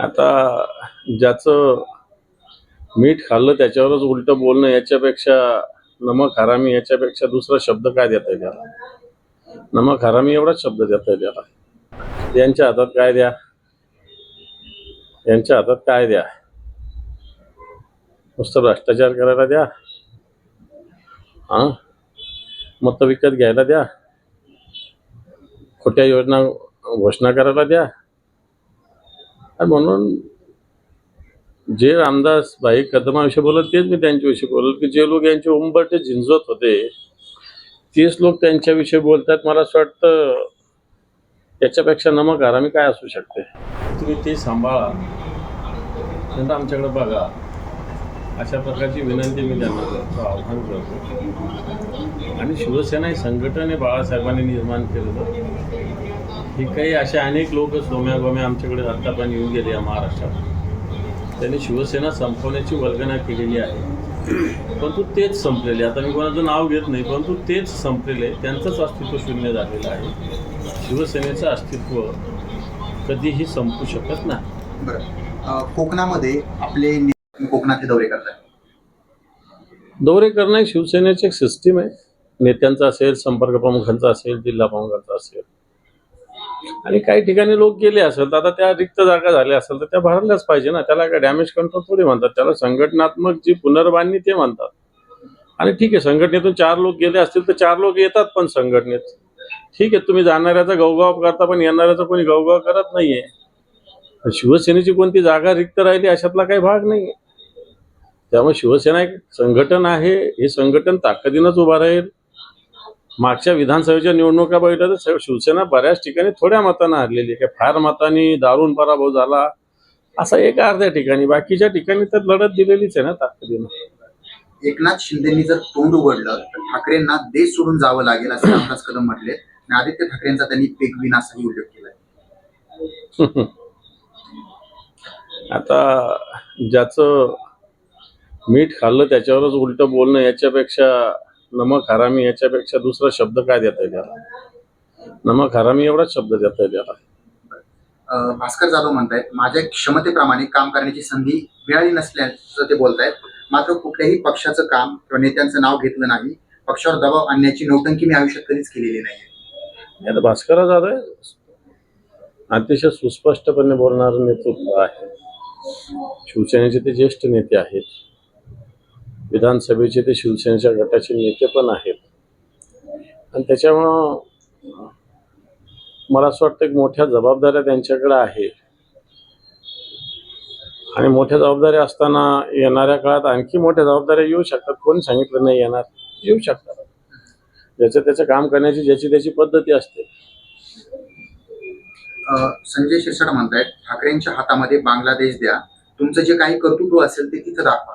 आता ज्याचं मीठ खाल्लं त्याच्यावरच उलटं बोलणं याच्यापेक्षा नमक हरामी याच्यापेक्षा दुसरा शब्द काय देता येईल त्याला नमक हरामी एवढाच शब्द देता येईल त्याला यांच्या हातात काय द्या? यांच्या हातात काय द्या? नुसतं भ्रष्टाचार करायला द्या. हा? मत विकत घ्यायला द्या. खोट्या योजना घोषणा करायला द्या. म्हणून जे रामदास भाई कदमाविषयी बोलत तेच मी त्यांच्याविषयी बोलत की जे लोक यांचे उंबरटे झिंजवत होते तेच लोक त्यांच्याविषयी बोलतात. मला असं वाटतं याच्यापेक्षा नमक आरामी काय असू शकते? तुम्ही ते सांभाळा. त्यांना आमच्याकडे बघा. अशा प्रकारची विनंती मी त्यांना करतो आव्हान करतो. आणि शिवसेना हे संघटन हे बाळासाहेबांनी निर्माण केलेलं हे काही असे अनेक लोक सोम्या गोम्या आमच्याकडे आता पण येऊन गेले या महाराष्ट्रात. त्यांनी शिवसेना संपवण्याची वल्गना केलेली आहे. परंतु तेच संपलेले आता मी कोणाचं नाव घेत नाही परंतु तेच संपलेले त्यांचंच अस्तित्व शून्य झालेलं आहे. शिवसेनेचं अस्तित्व कधीही संपू शकत नाही. बरं. कोकणामध्ये आपले कोकणातले दौरे करतात दौरे करणं शिवसेनेची एक सिस्टीम आहे. नेत्यांचा असेल संपर्क प्रमुखांचा असेल जिल्हा प्रमुखांचा असेल. आणि काही ठिकाणी लोक गेले असेल तर आता त्या रिक्त जागा झाल्या असेल तर त्या भरल्याच पाहिजे ना. त्याला काय डॅमेज कंट्रोल थोडी म्हणतात. त्याला संघटनात्मक जी पुनर्बांधणी ते म्हणतात. आणि ठीक आहे संघटनेतून चार लोक गेले असतील तर चार लोक येतात पण संघटनेत. ठीक आहे तुम्ही जाणाऱ्याचा गवगाव करता पण येणाऱ्याचा कोणी गवगाव करत नाहीये. शिवसेनेची कोणती जागा रिक्त राहिली अशातला काही भाग नाहीये. त्यामुळे शिवसेना एक संघटन आहे. हे संघटन ताकदीनंच उभं राहील. मागच्या विधानसभेच्या निवडणुका बघितल्या तर शिव- शिवसेना बऱ्याच ठिकाणी थोड्या मतांना हरलेली आहे. फार मतांनी दारुण पराभव झाला. असा एका अर्ध्या ठिकाणी बाकीच्या ठिकाणी तर लढत दिलेलीच आहे ना ताकदीनं. एकनाथ शिंदेनी जर तोंड उघडलं तर ठाकरेंना देश सोडून जावं लागेल असं रामदास कदम म्हटले आणि आदित्य ठाकरेंचा त्यांनी पेगविन असाही उल्लेख केलाय. आता ज्याचं मीठ खाल्लं त्याच्यावरच उलट बोलणं याच्यापेक्षा नमक हरामी याच्यापेक्षा दुसरा शब्द काय देता येईल त्याला नमक हरामी एवढाच शब्द देता येईल त्याला अं, भास्कर जाधव म्हणतायत माझ्या क्षमतेप्रमाणे काम करण्याची संधी मिळाली नसल्याचं ते बोलतायत. मात्र कुठल्याही पक्षाचं काम किंवा नेत्यांचं नाव घेतलं नाही. पक्षावर दबाव आणण्याची नौटंकी मी आयुष्यात कधीच केलेली नाही आता भास्करा जाधव अतिशय सुस्पष्टपणे बोलणारं नेतृत्व आहे. शिवसेनेचे ते ज्येष्ठ नेते आहेत. विधानसभेचे ते शिवसेनेच्या गटाचे नेते पण आहेत. आणि त्याच्यामुळं मला असं वाटतं एक मोठ्या जबाबदाऱ्या त्यांच्याकडे आहे आणि मोठ्या जबाबदाऱ्या असताना येणाऱ्या काळात आणखी मोठ्या जबाबदाऱ्या येऊ शकतात. कोणी सांगितलं नाही येणार? येऊ शकतात. ज्याचं त्याचं काम करण्याची ज्याची त्याची पद्धती असते. संजय शिरसाट म्हणतायत ठाकरेंच्या हातामध्ये बांगलादेश द्या. तुमचं जे काही कर्तृत्व असेल ते तिथं दाखवा.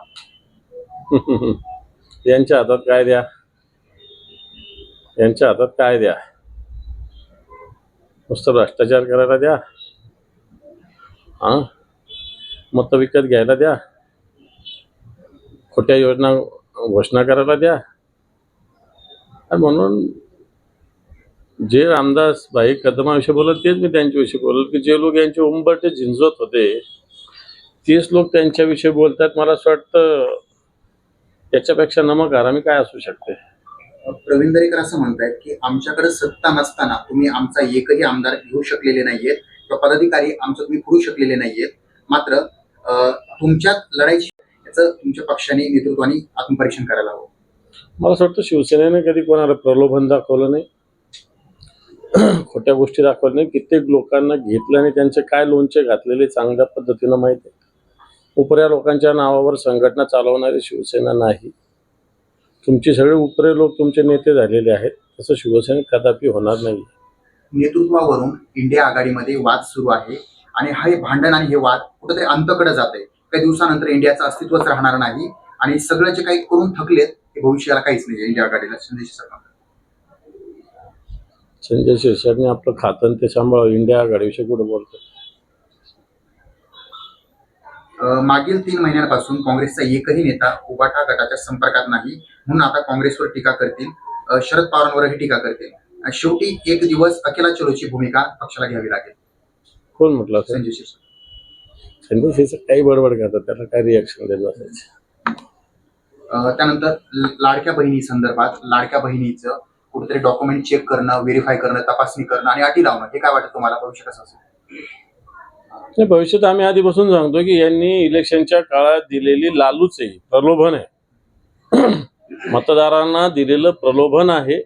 यांच्या हातात काय द्या? यांच्या हातात काय द्या? नुसतं भ्रष्टाचार करायला द्या. हा? मत विकत घ्यायला द्या. खोट्या योजना घोषणा करायला द्या. आणि म्हणून जे रामदास भाई कदमाविषयी बोलत तेच मी त्यांच्याविषयी बोलत की जे लोक यांचे उंबरटे झिंजवत होते तेच लोक त्यांच्याविषयी बोलतात. मला असं वाटतं याच्यापेक्षा नमक आरामी काय असू शकते? प्रवीण दरेकर असं म्हणतायत की आमच्याकडे सत्ता नसताना तुम्ही आमचा एकही आमदार घेऊ शकलेले नाहीयेत. किंवा पदाधिकारी आमचं तुम्ही करू शकलेले नाहीयेत. मात्र तुमच्यात लढाईची याचं तुमच्या पक्षाने नेतृत्वाने आत्मपरीक्षण करायला हवं. मला असं वाटतं शिवसेनेने कधी कोणाला प्रलोभन दाखवलं नाही. खोट्या गोष्टी दाखवल्या नाही. कित्येक लोकांना घेतलं आणि त्यांचे काय लोणचे घातलेले चांगल्या पद्धतीनं माहिती आहे. उपऱ्या लोकांच्या नावावर संघटना चालवणारी शिवसेना नाही. तुमची सगळे उपरे लोक तुमचे नेते झालेले आहेत. तसं शिवसेनेत कदापि होणार नाही. नेतृत्वावरून इंडिया आघाडीमध्ये वाद सुरू आहे. आणि हे भांडण आणि हे वाद कुठेतरी अंतकडे जात आहे काही दिवसानंतर इंडियाचं अस्तित्वच राहणार नाही. आणि सगळं जे काही करून थकलेत ते भविष्याला काहीच नाही इंडिया आघाडीला संदेश सरकार संजय शिरसाटने आपलं खातं ते सांभाळ इंडिया आघाडीविषयी कुठं बोलतो अं, मागील तीन महिन्यांपासून काँग्रेसचा एकही नेता उबाटा गटाच्या संपर्कात नाही म्हणून आता काँग्रेसवर टीका करतील. शरद पवारांवरही टीका करतील. शेवटी एक दिवस अकेला चलोची भूमिका पक्षाला घ्यावी लागेल. कोण म्हटलं संजय शिरसाट. संजय शिरसाट काही बडबड करतात त्याला काय रिॲक्शन अं, त्यानंतर लाडक्या बहिणी संदर्भात लाडक्या बहिणीचं कुठेतरी डॉक्युमेंट चेक करणं व्हेरीफाय करणं तपासणी करणं आणि अटी लावणं हे काय वाटतं तुम्हाला? भविष्य कसं असेल? नाही भविष्यात आम्ही आधीपासून सांगतो की यांनी इलेक्शनच्या काळात दिलेली लालूच आहे प्रलोभन आहे. मतदारांना दिलेलं प्रलोभन आहे.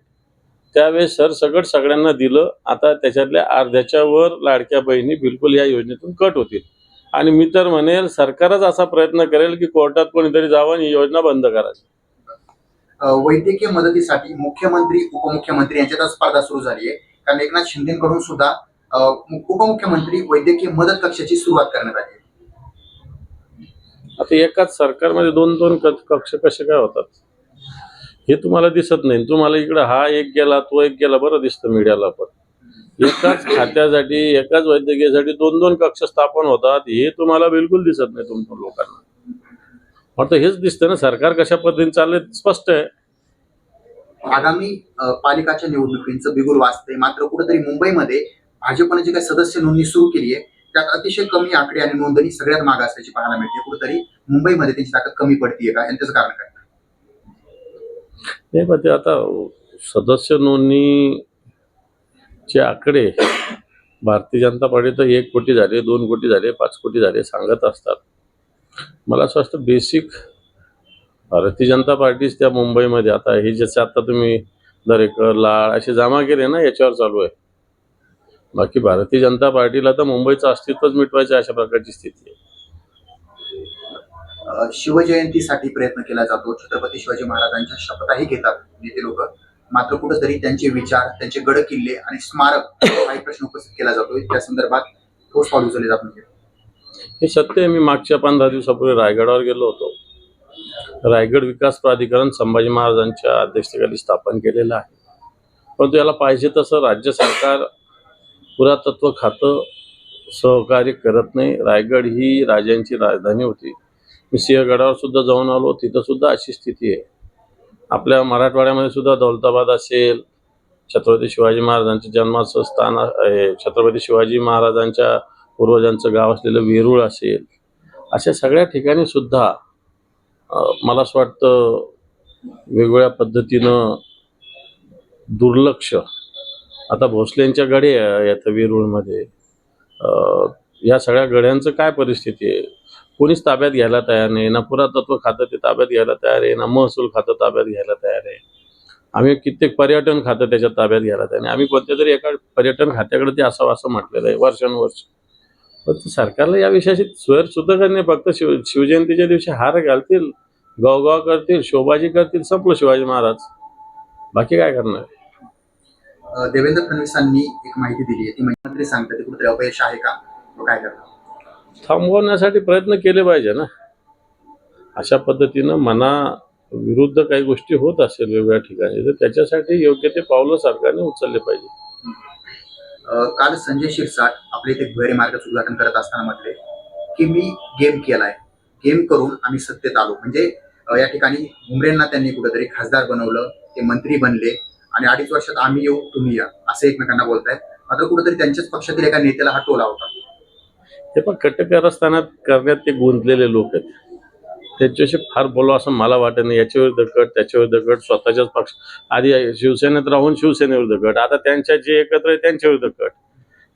त्यावेळेस सरसकट सगळ्यांना दिलं. आता त्याच्यातल्या अर्ध्याच्या वर लाडक्या बहिणी बिलकुल या योजनेतून कट होतील. आणि मी तर म्हणेल सरकारच असा प्रयत्न करेल की कोर्टात कोणीतरी जावं आणि योजना बंद करायची वैद्यकीय मदतीसाठी मुख्यमंत्री उपमुख्यमंत्री यांच्यात स्पर्धा सुरू झाली आहे. कारण एकनाथ शिंदेकडून सुद्धा उपमुख्यमंत्री वैद्यकीय मदत कक्षाची सुरुवात करण्यात आली. आता एकाच सरकारमध्ये दोन दोन कक्ष कसे काय होतात? हे तुम्हाला दिसत नाही. तुम्हाला इकडं हा एक गेला तो एक गेला बरं दिसतं मीडियाला पण. एकाच खात्यासाठी एकाच वैद्यकीयसाठी दोन दोन कक्ष स्थापन होतात हे तुम्हाला बिलकुल दिसत नाही तुमच्या लोकांना. फक्त हेच दिसतं ना सरकार कशा पद्धतीने चाललंय स्पष्ट आहे. आगामी पालिकाच्या निवडणुकींचं बिगुल वाचते मात्र कुठेतरी मुंबईमध्ये भाजपने जी काही सदस्य नोंदणी सुरू केली आहे त्यात अतिशय कमी आकडे आणि नोंदणी सगळ्यात मागे असल्याची पाहायला मिळते. कुठेतरी मुंबईमध्ये त्यांची ताकद कमी पडतीये का? यांचं कारण काय? नाही पण ते आता सदस्य नोंदणीचे आकडे भारतीय जनता पार्टी तर एक कोटी झाले दोन कोटी झाले पाच कोटी झाले सांगत असतात. मला असं वाटतं बेसिक भारतीय जनता पार्टीच त्या मुंबईमध्ये. आता हे जसे आता तुम्ही दरेकर लाड असे जमा केले ना याच्यावर चालू आहे. बाकी भारतीय जनता पार्टीला तर मुंबईचं अस्तित्वच मिटवायचं अशा प्रकारची स्थिती आहे. शिवजयंतीसाठी प्रयत्न केला जातो. छत्रपती शिवाजी महाराजांच्या शपथाही घेतात नेते लोक. मात्र कुठेतरी त्यांचे विचार त्यांचे गड किल्ले आणि स्मारक काही प्रश्न उपस्थित केला जातोय त्या संदर्भात ठोस पाऊल उचलले जात नाही हे सत्य मी मागच्या पंधरा दिवसापूर्वी रायगडावर गेलो होतो. रायगड विकास प्राधिकरण संभाजी महाराजांच्या अध्यक्षतेखाली स्थापन केलेलं आहे. परंतु याला पाहिजे तसं राज्य सरकार पुरातत्व खातं सहकार्य करत नाही. रायगड ही राजांची राजधानी होती. मी सिंहगडावर सुद्धा जाऊन आलो. तिथं सुद्धा अशी स्थिती आहे. आपल्या मराठवाड्यामध्ये सुद्धा दौलताबाद असेल छत्रपती शिवाजी महाराजांचं जन्माचं स्थान आहे छत्रपती शिवाजी महाराजांच्या पूर्वजांचं गाव असलेलं वेरूळ असेल अशा सगळ्या ठिकाणी सुद्धा मला असं वाटतं वेगवेगळ्या पद्धतीनं दुर्लक्ष आता भोसलेंच्या गडे आहेत वेरूळमध्ये. या सगळ्या गड्यांचं काय परिस्थिती आहे? कोणीच ताब्यात घ्यायला तयार नाही. ना पुरातत्व खातं ते ताब्यात घ्यायला तयार आहे ना महसूल खातं ताब्यात घ्यायला तयार आहे. आम्ही कित्येक पर्यटन खातं त्याच्या ताब्यात घ्यायला तयार नाही. आम्ही कोणत्या तरी एका पर्यटन खात्याकडे ते असावं असं म्हटलेलं आहे वर्षानुवर्ष. पण सरकारला या विषयाशी स्वर सुद्धा करणे फक्त शिव शिवजयंतीच्या दिवशी हार घालतील गावगाव करतील शोभाजी करतील संपलं शिवाजी महाराज. बाकी काय करणार? देवेंद्र फडणवीसांनी एक माहिती दिली आहे. ती म्हणजे मंत्री सांगतात ते कुठेतरी अपयश आहे का? तो काय करणार थांबवण्यासाठी प्रयत्न केले पाहिजे ना. अशा पद्धतीनं मना विरुद्ध काही गोष्टी होत असेल वेगवेगळ्या ठिकाणी तर त्याच्यासाठी योग्य ते पावलं सरकारने उचलले पाहिजे. अं, काल संजय शिरसाट आपले इथे भुयारी मार्गाचं उद्घाटन करत असताना म्हटले की मी गेम केलाय. गेम करून आम्ही सत्तेत आलो. म्हणजे अं, या ठिकाणी भुमरेंना त्यांनी कुठेतरी खासदार बनवलं ते मंत्री बनले आणि अडीच वर्षात आम्ही येऊ तुम्ही या असं एकमेकांना बोलतायत मात्र कुठेतरी त्यांच्याच पक्षातील एका नेत्याला हा टोला होता. हे पण कटकारस्थानात करण्यात ते गुंतलेले लोक आहेत. त्यांच्याशी फार बोलावं असं मला वाटत नाही. याच्या विरुद्ध गट त्याच्या विरुद्ध गट स्वतःच्याच पक्ष. आधी शिवसेनेत राहून शिवसेनेविरुद्ध गट आता त्यांच्या जे एकत्र आहे त्यांच्या विरुद्ध गट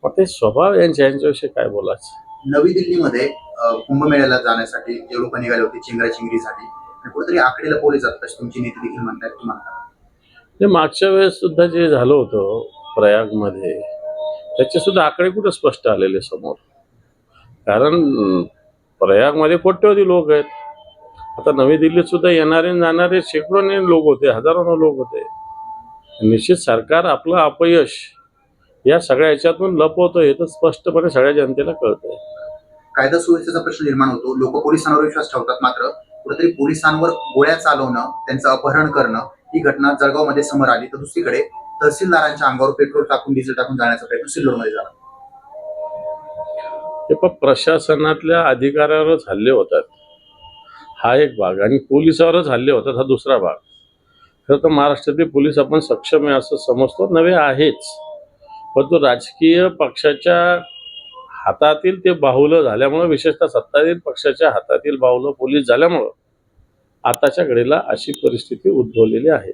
मग ते स्वभाव यांच्या यांच्याविषयी काय बोलायचं? नवी दिल्लीमध्ये कुंभमेळ्याला जाण्यासाठी जे लोक निघाले होते चिंगराचिंगरीसाठी आणि कुठेतरी आकडे लपवले जातात तुमची नेते देखील म्हणतात तुम्हाला ते मागच्या वेळेस सुद्धा जे झालं होतं प्रयागमध्ये त्याचे सुद्धा आकडे कुठे स्पष्ट आलेले समोर? कारण प्रयागमध्ये कोट्यवधी लोक आहेत. आता नवी दिल्लीत सुद्धा येणारे जाणारे शेकडोने लोक होते हजारोने लोक होते. निश्चित सरकार आपलं अपयश या सगळ्या याच्यातून लपवतो हे तर स्पष्टपणे सगळ्या जनतेला कळतंय. कायदा सुव्यवस्थेचा प्रश्न निर्माण होतो. लोक पोलिसांवर विश्वास ठेवतात मात्र. कुठेतरी पोलिसांवर गोळ्या चालवणं त्यांचं अपहरण करणं ही घटना जळगावमध्ये समोर आली. तर दुसरीकडे तहसीलदारांच्या अंगावर पेट्रोल टाकून डिझेल टाकून जाण्याचा प्रयत्न सिल्लोडमध्ये झाला. ते पण प्रशासनातल्या अधिकाऱ्यावरच हल्ले होतात. हा एक भाग. आणि पोलिसावरच हल्ले होतात हा दुसरा भाग. खरं तर महाराष्ट्रातील पोलीस आपण सक्षम आहे असं समजतो. नव्हे आहेच. परंतु राजकीय पक्षाच्या हातातील ते बाहुलं झाल्यामुळं विशेषतः सत्ताधीन पक्षाच्या हातातील बाहुलं पोलीस झाल्यामुळं आताच्या घडीला अशी परिस्थिती उद्भवलेली आहे.